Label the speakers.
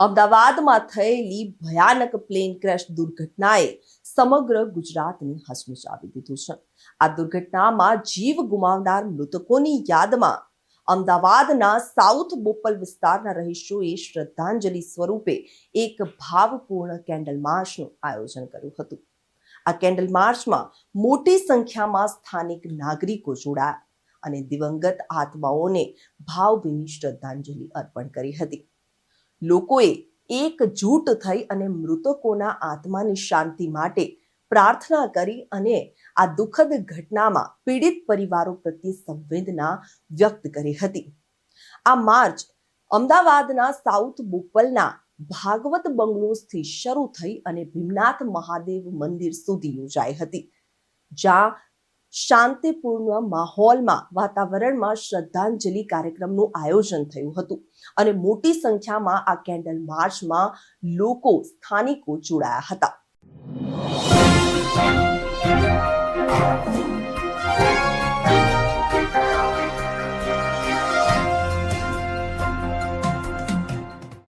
Speaker 1: અમદાવાદમાં થયેલી ભયાનક પ્લેન ક્રેશ દુર્ઘટનાએ સમગ્ર ગુજરાતને હચમચાવી દીધું છે. આ દુર્ઘટનામાં જીવ ગુમાવનાર મૃતકોની યાદમાં અમદાવાદના સાઉથ બોપલ વિસ્તારના રહીશોએ શ્રદ્ધાંજલિ સ્વરૂપે એક ભાવપૂર્ણ કેન્ડલ માર્ચનું આયોજન કર્યું હતું. આ કેન્ડલ માર્ચમાં મોટી સંખ્યામાં સ્થાનિક નાગરિકો જોડાયા અને દિવંગત આત્માઓને ભાવભીની શ્રદ્ધાંજલિ અર્પણ કરી હતી. લોકોએ એકજૂટ થઈ અને મૃતકોના આત્માની શાંતિ માટે પ્રાર્થના કરી અને આ દુઃખદ ઘટનામાં પીડિત પરિવારો પ્રત્યે સંવેદના વ્યક્ત કરી હતી. આ માર્ચ અમદાવાદના સાઉથ બોપલના ભાગવત બંગલોઝથી શરૂ થઈ અને ભીમનાથ મહાદેવ મંદિર સુધી યોજાઈ હતી, જ્યાં શાંતિપૂર્ણ માહોલમાં, વાતાવરણમાં શ્રદ્ધાંજલિ કાર્યક્રમનું આયોજન થયું હતું. અને મોટી સંખ્યામાં આ કેન્ડલ માર્ચમાં લોકો સ્થાનિકો જોડાયા હતા.